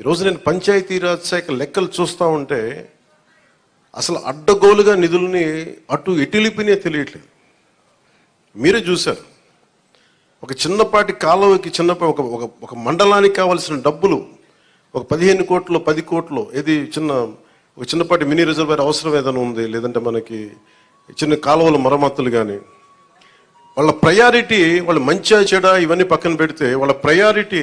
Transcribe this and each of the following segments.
ఈరోజు నేను పంచాయతీరాజ్ శాఖ లెక్కలు చూస్తూ ఉంటే అసలు అడ్డగోలుగా నిధుల్ని అటు ఎటులిపినే తెలియట్లేదు. మీరే చూశారు. ఒక చిన్నపాటి కాలువకి చిన్నపాటి ఒక ఒక ఒక మండలానికి కావాల్సిన డబ్బులు ఒక పదిహేను కోట్లు పది కోట్లు ఏది చిన్న ఒక చిన్నపాటి మినీ రిజర్వేర్ అవసరం ఏదైనా ఉంది లేదంటే మనకి చిన్న కాలువల మరమ్మతులు కానీ వాళ్ళ ప్రయారిటీ వాళ్ళ మంచిగా చెడ ఇవన్నీ పక్కన పెడితే వాళ్ళ ప్రయారిటీ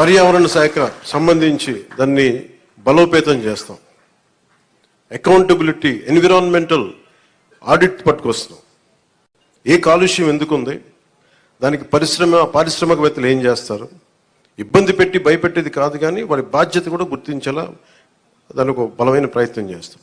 పర్యావరణ శాఖ సంబంధించి దాన్ని బలోపేతం చేస్తాం. అకౌంటబిలిటీ ఎన్విరాన్మెంటల్ ఆడిట్ పట్టుకొస్తున్నాం. ఏ కాలుష్యం ఎందుకు ఉంది దానికి పరిశ్రమ పారిశ్రామికవేత్తలు ఏం చేస్తారు? ఇబ్బంది పెట్టి భయపెట్టేది కాదు కానీ వారి బాధ్యత కూడా గుర్తించేలా దానికి ఒక బలమైన ప్రయత్నం చేస్తాం.